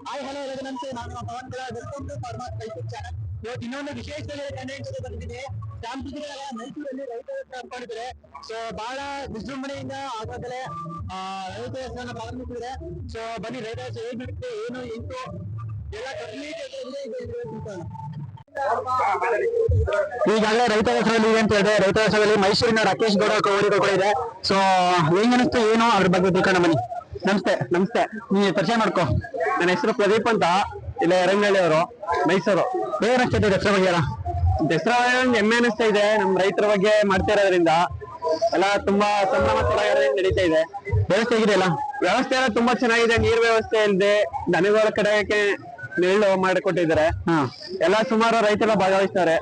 Hi hello ಎಲ್ಲರಿಗೂ ನಮಸ್ತೆ ನಾನು Pavan Kumar. Welcome to channel ಇವತ್ತು ಇನ್ನೊಂದು ವಿಶೇಷದಲ್ಲಿ ಕಂಟೆಂಟ್ ಜೊತೆ ಬಂದಿದ್ದೀನಿ. ಚಾಮರಾಜನಗರ ಮೈಸೂರಲ್ಲಿ ರೈತರು ಹಮ್ಮಿಕೊಂಡಿದ್ದಾರೆ ಸೊ ಬಹಳ ವಿಜೃಂಭಣೆಯಿಂದ ಆಗಾಗಲೇ ಆ, ರೈತ ಹೆಸರನ್ನ ಪ್ರಾರಂಭಿಸಿದ್ರೆ ಸೊ ಬನ್ನಿ ರೈತ ಹೆಸರು ಏನ್ ಬಿಡುತ್ತೆ ಏನು ಎಂಟು ಎಲ್ಲ ಕಂಪ್ಲೀಟ್ ಈಗಾಗಲೇ ರೈತ ಹೆಸರಲ್ಲಿ ಅಂತ ಹೇಳಿದ್ರೆ ರೈತ ಹೆಸರಲ್ಲಿ ಮೈಸೂರಿನ ರಾಕೇಶ್ ಗೌಡ ಕವರಿಗಳು ಕೂಡ ಇದೆ ಸೊ ಹೆಂಗ್ ಅನಿಸ್ತು ಏನು ಅದ್ರ ಬಗ್ಗೆ ತಿಳ್ಕೊಂಡ ಬನ್ನಿ. ನಮಸ್ತೆ ನಮಸ್ತೆ. ನೀ ಪರಿಚಯ ಮಾಡ್ಕೋ. ನನ್ನ ಹೆಸರು ಪ್ರದೀಪ್ ಅಂತ ಇಲ್ಲ ಅವರು ಮೈಸೂರು. ಬೇರೆ ಅಷ್ಟೇ ದಸರಾ ಬಗ್ಗೆ ದಸರಾ ಹೆಮ್ಮೆ ಅನಿಸ್ತಾ ಇದೆ ನಮ್ ರೈತರ ಬಗ್ಗೆ ಮಾಡ್ತಾ ಇರೋದ್ರಿಂದ. ಎಲ್ಲ ತುಂಬಾ ಸಂಭ್ರಮ ಸಡಗರದಿಂದ ನಡೀತಾ ಇದೆ. ವ್ಯವಸ್ಥೆ ಹೇಗಿದೆಯಲ್ಲ ವ್ಯವಸ್ಥೆ ಎಲ್ಲ ತುಂಬಾ ಚೆನ್ನಾಗಿದೆ ನೀರ್ ವ್ಯವಸ್ಥೆ ಇಲ್ಲದೆ ದನಗಳ ಕಡೆಗೆ ನೆರಳು ಮಾಡಿಕೊಟ್ಟಿದ್ದಾರೆ. ಎಲ್ಲ ಸುಮಾರು ರೈತರೆಲ್ಲ ಭಾಗವಹಿಸ್ತಾರೆ.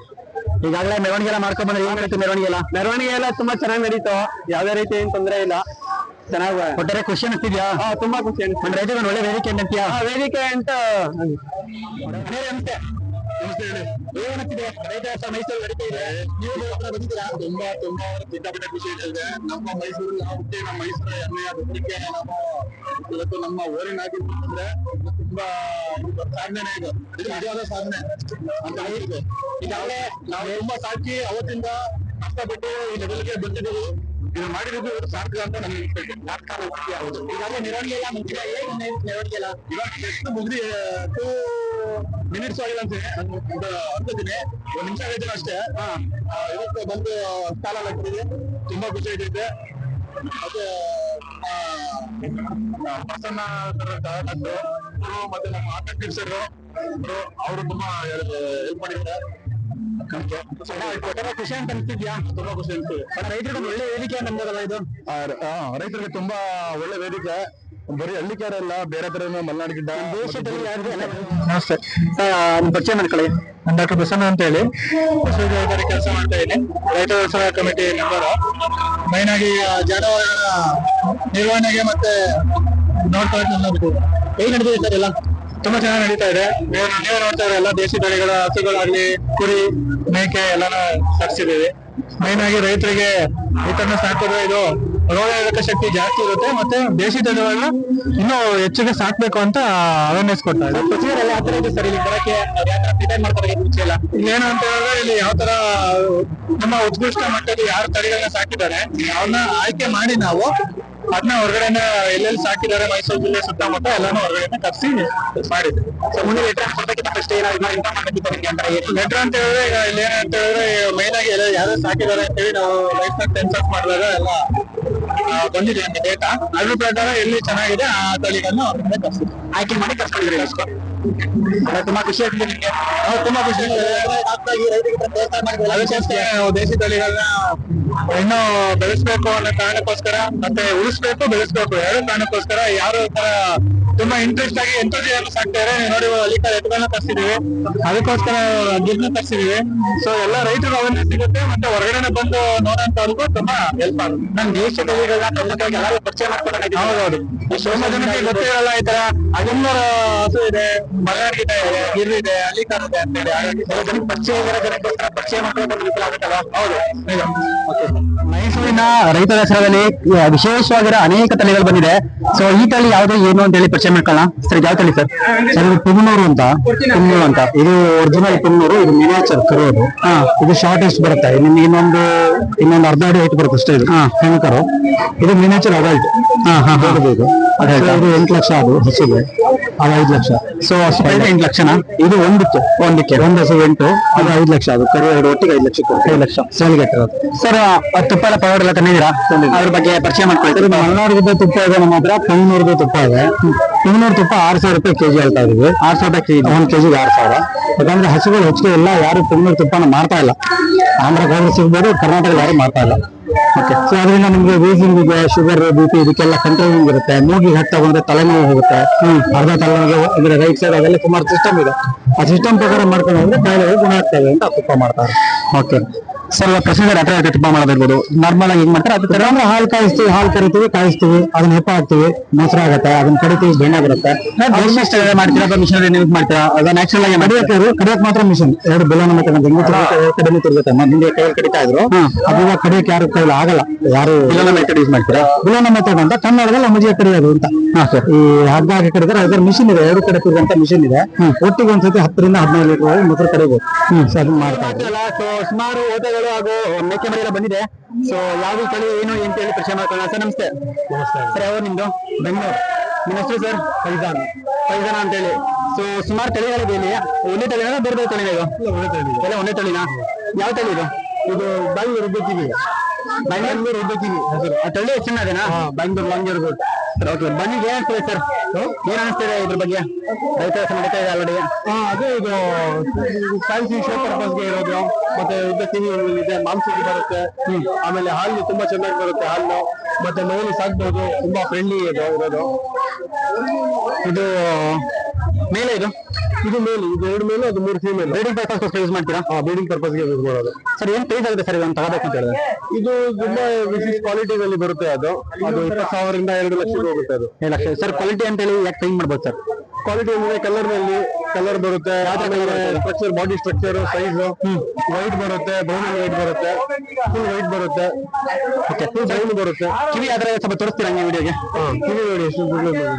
ಈಗಾಗಲೇ ಮೆರವಣಿಗೆ ಎಲ್ಲ ಮಾಡ್ಕೊಂಡ್ ಬಂದ್ರೆ ಏನ್ ನಡೀತು ಮೆರವಣಿಗೆ ಎಲ್ಲ ಮೆರವಣಿಗೆ ಎಲ್ಲ ತುಂಬಾ ಚೆನ್ನಾಗಿ ನಡೀತು. ಯಾವ್ದೇ ರೀತಿ ಏನ್ ತೊಂದರೆ ಇಲ್ಲ. ಚೆನ್ನಾಗಿ ಒಟ್ಟಾರೆ ಖುಷಿ ಅನಿಸ್ತಿದ್ಯಾ ತುಂಬಾ ಖುಷಿ ಅನಿಸ್ತು ರೈತರಿಗೆ ಒಳ್ಳೆ ವೇದಿಕೆ ಅಂತೀಯಾ? ವೇದಿಕೆ ಅಂತ. ನಮಸ್ತೆ ತುಂಬಾ ತುಂಬಾ ಸಿಕ್ಕಾಪಟ್ಟೆ ಖುಷಿ ಇದೆ. ನಮ್ಮ ಮೈಸೂರು ನಾವು ನಮ್ಮ ಮೈಸೂರು ಅದಕ್ಕೆ ನಾವು ಇವತ್ತು ನಮ್ಮ ತುಂಬಾ ಸಾಧನೆ ಇದು. ಇದು ನಿಜವಾದ ಸಾಧನೆ ಅಂತ ಹೇಳಿದ್ರು ಈಗಾಗಲೇ ನಾವು ತುಂಬಾ ಸಾಕಿ ಅವತ್ತಿಂದ ಕಷ್ಟಪಟ್ಟು ಈ ಲೆವೆಲ್ಗೆ ಬಂದಿದ್ದೀವಿ ಇದು ಮಾಡಿರೋದು ಸಾರ್ಥಕ ಅಂತ ನನಗೆ ಸಾರ್ಥಕ ಹೌದು ಈಗಾಗಲೇ ಮೆರವಣಿಗೆ ಎಲ್ಲ ಮುಗಿದಿದೆ. ಹೇಗೆ ಮೆರವಣಿಗೆ ಎಲ್ಲ ಇವಾಗ ಎಷ್ಟು ಮುಗ್ದಿ ಟೂ ಮಿನಿಟ್ಸ್ ಆಗಿಲ್ಲ ಅಂತ ಒಂದು ಹತ್ತಿದ್ದೀನಿ ಒಂದ್ ನಿಮಿಷ ಆಗಿದ್ದೀನಿ ಅಷ್ಟೇ? ಇವತ್ತು ಬಂದು ಸ್ಥಾನ ಹಾಕಿದ್ದೀವಿ ತುಂಬಾ ಖುಷಿ ಐತೈತೆ ಮತ್ತೆ ಪ್ರಸನ್ನ ಮತ್ತೆ ನಮ್ಮ ಆಟ ಟೀಚರ್ ಅವರು ತುಂಬಾ ಹೆಲ್ಪ್ ಮಾಡಿದ್ದಾರೆ. ಖುಷಿ ಅಂತ ತುಂಬಾ ಖುಷಿ ರೈತರಿಗೆ ಒಳ್ಳೆ ವೇದಿಕೆ ಇದು? ರೈತರಿಗೆ ತುಂಬಾ ಒಳ್ಳೆ ವೇದಿಕೆ. ಬರೀ ಹಳ್ಳಿಕಾರ ಅಲ್ಲ ಬೇರೆ ತರ ಮಲ್ನಾಡಿಗಿದ್ದ ದೇಶದಲ್ಲಿ. ನಮಸ್ತೆ. ಪರಿಚಯ ಮಾಡ್ಕೊಳ್ಳಿ. ನಾನು ಡಾಕ್ಟರ್ ಪ್ರಸನ್ನ ಅಂತ ಹೇಳಿ. ಕೆಲಸ ಮಾಡ್ತಾ ಇದ್ದೀನಿ. ರೈತ ವ್ಯವಸಾಯ ಕಮಿಟಿ ಮೆಂಬರ್ ಮೈನ್ ಆಗಿ ಆ, ಜಾನುವಾರುಗಳ ನಿರ್ವಹಣೆಗೆ ಮತ್ತೆ ನೋಡ್ತಾ ಇದ್ದೀನಿ ಹೇಗೆ ನಡೆದಿದೆ ಸರ್ ಎಲ್ಲ? ತುಂಬಾ ಚೆನ್ನಾಗಿ ನಡೀತಾ ಇದೆ. ನೀವು ನೀವೇ ನೋಡ್ತಾ ಇದ್ರೆ ಎಲ್ಲ ದೇಶಿ ತಳಿಗಳ ಹಸುಗಳಾಗ್ಲಿ, ಕುರಿ, ಮೇಕೆ ಎಲ್ಲಾನು ತರಿಸಿದೀವಿ ಮೇನ್ ಆಗಿ ರೈತರಿಗೆ ರೈತರನ್ನ ಸಾಕಿದ್ರೆ ಇದು ರೋಗ ಶಕ್ತಿ ಜಾಸ್ತಿ ಇರುತ್ತೆ ಮತ್ತೆ ದೇಶಿ ತಳಿಗಳನ್ನ ಇನ್ನೂ ಹೆಚ್ಚಿಗೆ ಸಾಕ್ಬೇಕು ಅಂತ ಅವೇರ್ನೆಸ್ ಕೊಡ್ತಾ ಏನು ಅಂತ ಹೇಳಿದ್ರೆ ಇಲ್ಲಿ ಯಾವ ತರ ನಮ್ಮ ಉತ್ಕೃಷ್ಟ ಮಟ್ಟದ ಯಾರು ತಳಿಗಳನ್ನ ಸಾಕಿದ್ದಾರೆ ಅವನ್ನ ಆಯ್ಕೆ ಮಾಡಿ ನಾವು ಅದನ್ನ ಹೊರಗಡೆನೆ ಎಲ್ಲೆಲ್ಲಿ ಸಾಕಿದ್ದಾರೆ ಮೈಸೂರು ಜಿಲ್ಲೆ ಸುತ್ತಮುತ್ತ ಎಲ್ಲಾನು ಹೊರಗಡೆ ಕರ್ಸಿ ಮಾಡಿದ್ವಿ. ಸೊ ಮುಂದೆ ಲೆಟರ್ ಕೊಡ್ಬೇಕಿಂತ ಫಸ್ಟ್ ಏನಾದ್ರು ಇನ್ಫಾರ್ಮ್ ಮಾಡಬೇಕಿತ್ತು ನಿಮ್ಗೆ ಅಂತ ಲೆಟರ್ ಅಂತ ಹೇಳಿದ್ರೆ ಈಗ ಇಲ್ಲಿ ಏನಂತ ಹೇಳಿದ್ರೆ ಮೈನ್ ಆಗಿ ಎಲ್ಲ ಯಾರು ಸಾಕಿದ್ದಾರೆ ಅಂತ ಹೇಳಿ ನಾವು ಲೈಫ್ ಟೆನ್ಸ್ ಮಾಡಿದಾಗ ಎಲ್ಲ ಬಂದಿದೆ ಅಂತ ಡೇಟಾ ಅದ್ರ ಪ್ರಕಾರ ಎಲ್ಲಿ ಚೆನ್ನಾಗಿದೆ, ಆ ತಳಿಗಳನ್ನು ಆಯ್ಕೆ ಮಾಡಿ ಕರ್ಕೊಂಡಿದ್ರಿ ತುಂಬಾ ಖುಷಿ ಆಗ್ತದೆ ನಿಮ್ಗೆ. ತುಂಬಾ ಖುಷಿ ದೇಶಿ ತಳಿಗಳನ್ನ ಇನ್ನೂ ಬೆಳೆಸ್ಬೇಕು ಅನ್ನೋ ಕಾರಣಕ್ಕೋಸ್ಕರ, ಮತ್ತೆ ಉಳಿಸ್ಬೇಕು, ಬೆಳೆಸ್ಬೇಕು. ಎರಡು ಕಾರಣಕ್ಕೋಸ್ಕರ ಯಾರು ತರ ತುಂಬಾ ಇಂಟ್ರೆಸ್ಟ್ ಆಗಿ ಎಂತ ಸಾಕ್ತಾರೆ ನೋಡಿ ಅಲ್ಲಿ ಎತ್ತುಗಳನ್ನ ತರಿಸಿದೀವಿ. ಅದಕ್ಕೋಸ್ಕರ ಗಿಡ್ನ ತರಿಸಿದೀವಿ. ಸೊ ಎಲ್ಲ ರೈತರು ಅವೇರ್ನೆಸ್ ಸಿಗುತ್ತೆ. ಮತ್ತೆ ಹೊರಗಡೆ ಬಂದು ನೋಡೋಂತವ್ರಿಗೂ ತುಂಬಾ ಹೆಲ್ಪ್ ಆಗುತ್ತೆ. ದೇಶ ತಳಿಗಳನ್ನ ಎಲ್ಲರೂ ಪರಿಚಯ ಮಾಡ್ಕೊಂಡು ಹೌದೌದು. ಸೋಮಜನಕ್ಕೆ ಜನಕ್ಕೆ ಗೊತ್ತಿರಲ್ಲ ಈ ತರ. ಹದಿಮೂರು ಹಸು ಇದೆ ಬಳ್ಳಾರಿ ಇದೆ ಗಿರ್ ಇದೆ ಅಲಿಕಾರ್ ಇದೆ ಅಂತ ಹೇಳಿ. ಹಾಗಾಗಿ ಜನಕ್ಕೆ ಪರಿಚಯ ಇರೋ ಜನಕ್ಕೋಸ್ಕರ ಪರಿಚಯ ಮಾಡ್ಕೊಂಡು ಅನುಕೂಲ ಆಗುತ್ತಲ್ಲ ಹೌದು. ಮೈಸೂರಿನ ರೈತ ದಸರಾದಲ್ಲಿ ವಿಶೇಷವಾಗಿರೋ ಅನೇಕ ತಳಿಗಳು ಬಂದಿದೆ. ಸೊ ಈ ತಳಿ ಯಾವ್ದು ಏನು ಅಂತ ಹೇಳಿ ಪರಿಚಯ ಮಾಡ್ಕೊಳ್ಳೋಣ ಸರ್ ಯಾವ ತಳಿ ಸರ್. ಸರ್ ಇದು ಪುಮ್ನೂರು ಅಂತ ಪುಂಗನೂರು ಅಂತ. ಇದು ಒರಿಜಿನಲ್ ಪುಮ್ನೂರು ಇದು ಮಿನಿಯೇಚರ್ ಕರೋದು ಇದು ಶಾರ್ಟೆಸ್ಟ್ ಬರುತ್ತೆ. ನಿಮ್ಗೆ ಇನ್ನೊಂದು ಇನ್ನೊಂದು ಅರ್ಧ ಅಡಿ ಹೈಟ್ ಬರುತ್ತೆ ಅಷ್ಟೇ ಇದು. ಹೆಣ್ಕರು. ಇದು ಮಿನಿಯೇಚರ್ ಅಡಲ್ಟ್ ಹಾ ಹಾ So ಇದು ಎಂಟು ಲಕ್ಷ ಅದು ಹಸುಗೆ. ಅದು ಐದು ಲಕ್ಷ. ಸೊ ಎಂಟು ಲಕ್ಷನಾ? ಇದು ಒಂದಕ್ಕೆ. ಒಂದಕ್ಕೆ. ಒಂದು ಹಸು ಎಂಟು ಅದು ಐದು ಲಕ್ಷ. ಅದು ಕರು ಎರಡು ಒಟ್ಟಿಗೆ ಐದು ಲಕ್ಷ ಐದು ಲಕ್ಷ. ಸೇಲ್ಗೆಟ್ ಸರ್ ತುಪ್ಪ ಎಲ್ಲ ಪವರ್ ಎಲ್ಲ ತಂದಿದ್ದೀರಾ? ಅದ್ರ ಬಗ್ಗೆ ಪರಿಚಯ ಮಾಡ್ಕೊಳ್ಳಿ ಮಲ್ನಾಡಿದ ತುಪ್ಪ ಇದೆ ನಮ್ಮ ಹತ್ರ ಪುಂಗನೂರ್ದು ತುಪ್ಪ ಇದೆ. ಪುಂಗನೂರು ತುಪ್ಪ ಆರು ಸಾವಿರ ರೂಪಾಯಿ ಕೆಜಿ ಹೇಳ್ತಾ ಇದೀವಿ ಆರು ಸಾವಿರ ರೂಪಾಯಿ ಕೆಜಿ, ಒಂದ್ ಕೆಜಿಗೆ ಆರು ಸಾವಿರ. ಯಾಕಂದ್ರೆ ಹಸುಗಳು ಹೆಚ್ಚಿಗೆ ಇಲ್ಲ, ಯಾರು ಪುಂಗನೂರು ತುಪ್ಪನ ಮಾಡ್ತಾ ಇಲ್ಲ. ಆಂಧ್ರ ಹೋದ್ರೆ ಸಿಗ್ಬೋದು, ಕರ್ನಾಟಕದಲ್ಲಿ ಯಾರು ಮಾಡ್ತಾ ಇಲ್ಲ. ಓಕೆ ಸೊ ಅದರಿಂದ ನಿಮ್ಗೆ ವೀಸಿಂಗ್ ಇದೆ ಶುಗರ್ ಬಿ ಪಿ ಇದಕ್ಕೆಲ್ಲ ಕಂಟ್ರೋಲಿಂಗ್ ಇರುತ್ತೆ. ಮೂಗಿಗೆ ಹತ್ತು ಬಂದ್ರೆ ತಲೆನೋವು ಹೋಗುತ್ತೆ. ಅರ್ಧ ತಲೆನೋವು ಅಂದ್ರೆ ರೈಟ್ ಸೈಡ್ ಅದೆಲ್ಲ ಸುಮಾರು ಸಿಸ್ಟಮ್ ಇದೆ. ಆ ಸಿಸ್ಟಮ್ ಪ್ರಕಾರ ಮಾಡ್ಕೊಂಡು ಹೋದ್ರೆ ಕಾಯಿಲೆಗಳು ಗುಣ ಆಗ್ತವೆ ಅಂತ ತುಪ್ಪ ಮಾಡ್ತಾರೆ. ಓಕೆ ಸರ್ ಪ್ರೊಸೀಜರ್ ಹತ್ರ ತುಪ್ಪ ಮಾಡೋದಿರ್ಬೋದು. ನಾರ್ಮಲ್ ಆಗಿ ಹೆಂಗ್ ಮಾಡ್ತಾರೆ? ಅದು ತರ ಅಂದ್ರೆ ಹಾಲು ಕಾಯಿಸ್ತೀವಿ ಹಾಲು ಕರಿತೀವಿ ಕಾಯಿಸ್ತೀವಿ ಅದನ್ನ ಹೆಪ್ಪ ಹಾಕ್ತೀವಿ ಮೊಸರು ಆಗುತ್ತೆ ಅದನ್ನ ಕಡಿತೀವಿ ಬೆಣ್ಣೆ ಬರುತ್ತೆ. ಮಾಡ್ತೀರಾ ಮಿಷನ್ ಯೂಸ್ ಮಾಡ್ತೀರಾ? ಅದು ನ್ಯಾಚುರಲ್ ಆಗಿ ಕಡಿಯಕ್ಕೆ ಕಡಿಯಕ್ ಮಾತ್ರ ಮಿಷನ್ ಎರಡು ಬೆಲ್ಲನ ಮತ್ತೆ ಕಡಿಮೆ ತಿರ್ಗುತ್ತೆ, ಮೊದಲಿಗೆ ಕೈಯಲ್ಲಿ ಕಡಿತಾ ಇದ್ರು. ಅದನ್ನ ಕಡಿಯಕ್ಕೆ ಯಾರು ಕೈಲಿ ಆಗಲ್ಲ. ಯಾರು ಮೆಥಡ್ ಯೂಸ್ ಮಾಡ್ತೀರಾ? ಬಿಲೋನ ಮೆಥಡ್ ಅಂತ ಕನ್ನಡದಲ್ಲಿ ಮಜಿಗೆ ಕಡಿಯೋದು ಅಂತ. ಈ ಹಗ್ಗ ಹಾಕಿ ಕಡಿದ್ರೆ ಅದರ ಮಿಷಿನ್ ಇದೆ. ಎರಡು ಕಡೆ ತಿರುಗಂತ ಮಿಷನ್ ಇದೆ. ಒಟ್ಟಿಗೆ ಒಂದ್ಸತಿ ಹತ್ತರಿಂದ ಹದಿನೈದು ಲೀಟರ್ ಮೊಸರು ಕಡಿಬೋದು ಸೊ ಅದನ್ನ ಮಾಡ್ತಾ ಇದ್ದಾರೆ ಸುಮಾರು ಓಟಗಳು ಹಾಗೂ ಮೇಕೆ ಮರಿ ಬಂದಿದೆ. ಸೊ ಯಾವ ತಳಿ ಏನು ಅಂತ ಹೇಳಿ ಪರಿಚಯ ಮಾಡ್ಕೊಳ್ಳೋಣ. ಸರ್ ನಮಸ್ತೆ. ಸರ್ ಯಾವ ನಿಮ್ದು? ಬೆಂಗಳೂರು. ನಿಮ್ಮ ಹೆಸರು ಸರ್? ಫೈಜಾನ್. ಫೈಜಾನ ಅಂತ ಹೇಳಿ. ಸೊ ಸುಮಾರು ತಳಿಗಳಿದೆ ಇಲ್ಲಿ. ಒಂದೇ ತಳಿನ ಬೇರೆ ಬೇರೆ ತಳಿನ ಇದು? ಎಲ್ಲ ಒಂದೇ ತಳಿನ? ಯಾವ ತಳಿ ಇದು? ಇದು ಬೆಂಗಳೂರು ರುಬ್ಬಕ್ಕಿವಿ ಬೆಂಗಳೂರು ರುಬ್ಬಕ್ಕಿವಿ ಹೆಸರು ಆ ತಳಿ ಎಷ್ಟು ಅದೇನಾ ಬೆಂಗಳೂರು ಸರ್ ಓಕೆ ಬನ್ನಿಗೆ ಏನ್ ಅನ್ಸ್ತದೆ ಸರ್? ಏನ್ ಅನಿಸ್ತಿದೆ ಇದ್ರ ಬಗ್ಗೆ? ರೈತ ನಡೀತಾ ಇದೆ ಆಲ್ರೆಡಿ ಅದೇ ಇದು ಫ್ಯಾನ್ಸಿ ಶೋ ಪರ್ಪಸ್ಗೆ ಇರೋದು. ಮತ್ತೆ ಉದ್ದಕ್ಕಿನಿ ಇದೆ ಮಾಂಸಕ್ಕೆ ಬರುತ್ತೆ. ಆಮೇಲೆ ಹಾಲು ತುಂಬಾ ಚೆನ್ನಾಗಿ ಬರುತ್ತೆ ಹಾಲು. ಮತ್ತೆ ನೋವು ಸಾಕ್ಬಹುದು ತುಂಬಾ ಫ್ರೆಂಡ್ಲಿ ಇದೆ ಇರೋದು. ಇದು ಮೇಲೆ ಇದು. ಇದು ಮೇಲ್ ಇದು ಎರಡು ಮೇಲು ಅದು ಮೂರು ಫೀಮೇಲ್ ಬ್ರೀಡಿಂಗ್ ಪರ್ಪಸ್ ಯೂಸ್ ಮಾಡ್ತೀರಾ? ಹಾ ಬ್ರೀಡಿಂಗ್ ಪರ್ಪಸ್ಗೆ ಯೂಸ್ ಮಾಡೋದು. ಸರ್ ಏನು ಪ್ರೈಸ್ ಆಗುತ್ತೆ ಸರ್ ಇದನ್ನು ತಗೋಬೇಕು ಅಂತ ಹೇಳಿದ್ರೆ? ಇದು ತುಂಬಾ ವಿಶೇಷ ಕ್ವಾಲಿಟಿನಲ್ಲಿ ಬರುತ್ತೆ ಅದು. ಅದು ಇಪ್ಪತ್ತು ಸಾವಿರದಿಂದ ಎರಡು ಲಕ್ಷಕ್ಕೆ ಹೋಗುತ್ತೆ ಅದು. ಏಳು ಲಕ್ಷ. ಸರ್ ಕ್ವಾಲಿಟಿ ಅಂತ ಹೇಳಿ ಯಾಕೆ ಚೇಂಜ್ ಮಾಡ್ಬೋದು ಸರ್? ಕ್ವಾಲಿಟಿ ಅಂದ್ರೆ ಕಲರ್ನಲ್ಲಿ ಕಲರ್ ಬರುತ್ತೆ structure body structure size white ಬರುತ್ತೆ ಬ್ರೌನ್ ವೈಟ್ ಬರುತ್ತೆ ಫುಲ್ ವೈಟ್ ಬರುತ್ತೆ ಫುಲ್ ಬ್ರೌನ್ ಬರುತ್ತೆ. ಕಿವಿ ಆದ್ರೆ ಸ್ವಲ್ಪ ತೋರಿಸ್ತೀರಾ ಹಂಗೆ ವಿಡಿಯೋಗೆ ಕಿವಿ ನೋಡಿ ಎಷ್ಟು ದೊಡ್ಡದು ನೋಡಿ.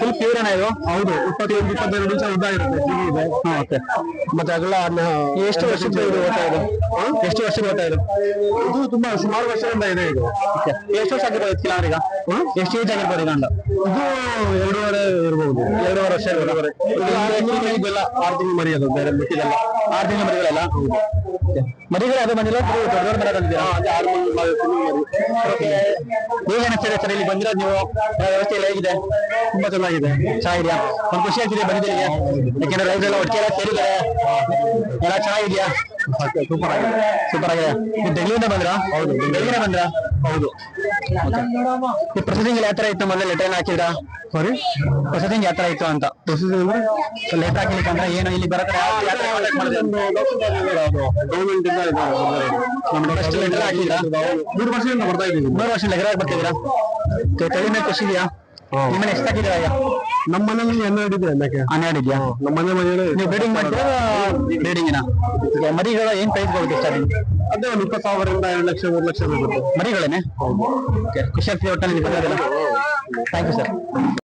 ಫುಲ್ ಪ್ಯೂರ್ ಅಣ್ಣ ಇದು? ಹೌದು ಇಪ್ಪತ್ತೊಂದು ಇಪ್ಪತ್ತೆರಡು ನಿಮಿಷ ಉದ್ದ ಇರುತ್ತೆ ಟಿವಿ ಇದೆ. ಹಾ ಓಕೆ ಮತ್ತೆ ಅಗಲ ಎಷ್ಟು ವರ್ಷದ ಇದು ಓಟ ಇದು ಎಷ್ಟು ವರ್ಷದ ಓಟ ಇದು ಇದು ತುಂಬಾ ಸುಮಾರು ವರ್ಷದಿಂದ ಇದೆ ಇದು. ಎಷ್ಟು ವರ್ಷ ಆಗಿರ್ಬೋದು ಅವ್ರೀಗ ಎಷ್ಟು ಏಜ್ ಆಗಿರ್ಬೋದು ಗಂಡ? ಇದು ಎರಡೂವರೆ ಇರ್ಬೋದು. ಎರಡೂವರೆ ವರ್ಷ ಎರಡೂವರೆ. ಆರು ತಿಂಗಳು ಮರಿ ಅದು ಬೇರೆ ಮಿಕ್ಕಿದೆಲ್ಲ ಆರು ತಿಂಗಳ ಮರಿಗಳಲ್ಲ? ಮರಿಗಳು ಅದು ಬಂದಿಲ್ಲ ದೊಡ್ಡ ದೊಡ್ಡ ಮರ ಹೇಗೆ ಅನಿಸ್ತಿದೆ ಸರ್ ಇಲ್ಲಿ ಬಂದಿರೋದು ನೀವು? ವ್ಯವಸ್ಥೆ ಎಲ್ಲ ಹೇಗಿದೆ? ತುಂಬಾ ಚೆನ್ನಾಗಿದೆ. ಚೆನ್ನಾಗಿದ್ಯಾ? ಒಂದು ಖುಷಿ ಆಗ್ತಿದೆ ಬಂದಿದ್ದೀರಿ ಯಾಕೆಂದ್ರೆ ರೈತರೆಲ್ಲ ಒಟ್ಟಿಗೆ ಸೇರಿದ್ದಾರೆ ಎಲ್ಲ ಚೆನ್ನಾಗಿದ್ಯಾ? ಸೂಪರ್ ಆಗಿದೆ. ಸೂಪರ್ ಆಗಿದೆ. ನೀವು ಬೆಂಗಳೂರಿಂದ ಬಂದ್ರಾ? ಹೌದು ಬೆಂಗಳೂರಿಂದ ಬಂದ್ರಾ? ಹೌದು. ಈ ಪ್ರೊಸೆಸಿಂಗ್ ಯಾವ ತರ ಇತ್ತು ಮೊದಲು ಲೆಟರ್ ಹಾಕಿದ್ರಾ? ಸಾರಿ ಪ್ರೊಸೆಸಿಂಗ್ ಯಾವ ತರ ಇತ್ತು ಅಂತ? ಪ್ರೊಸೆಸಿಂಗ್ ಲೆಟರ್ ಹಾಕ್ಲಿಕ್ಕೆ ಅಂದ್ರೆ ಏನು ಇಲ್ಲಿ ಬರತ್ತೆ? ಗೌರ್ಮೆಂಟ್ ಇಂದ ಲೆಟರ್ ಹಾಕಿದ್ರಾ? ಮೂರು ವರ್ಷದಿಂದ ಬರ್ತಾ ಇದ್ದೀವಿ. ಮೂರು ವರ್ಷ ಲೆಟರ್ ಬರ್ತಿದ್ದೀರಾ? ತಳಿ ಮೇಲೆ ಖುಷಿ ಇದೆಯಾ ಹಾಕಿದ್ದೀರಾ ನಮ್ಮ ಮನೇಲಿ ಹನ್ನೆರಡು ಇದೆ ಅನ್ನಕ್ಕೆ ಹನ್ನೆರಡು ಇದೆಯಾ ನಮ್ಮ ಮನೆ ಮನೆಯಲ್ಲಿ ನೀವು ಬ್ರೀಡಿಂಗ್ ಮಾಡ್ತೀರಾ ಬ್ರೀಡಿಂಗಿನ ಮರಿಗಳ ಏನ್ ಪ್ರೈಸ್ ಬರುತ್ತೆ ಸ್ಟಾರ್ಟಿಂಗ್ ಅದೇ ಒಂದು ಇಪ್ಪತ್ತು ಸಾವಿರದಿಂದ ಎರಡು ಲಕ್ಷ ಮೂರು ಲಕ್ಷ ಬರುತ್ತೆ. ಮರಿಗಳೇನೆ? ಓಕೆ ಖುಷಿ ಆಗ್ತೀವಿ ಒಟ್ಟಲ್ಲಿ ನೀವು ಬಂದಿರೋದಲ್ಲ ಥ್ಯಾಂಕ್ ಯು ಸರ್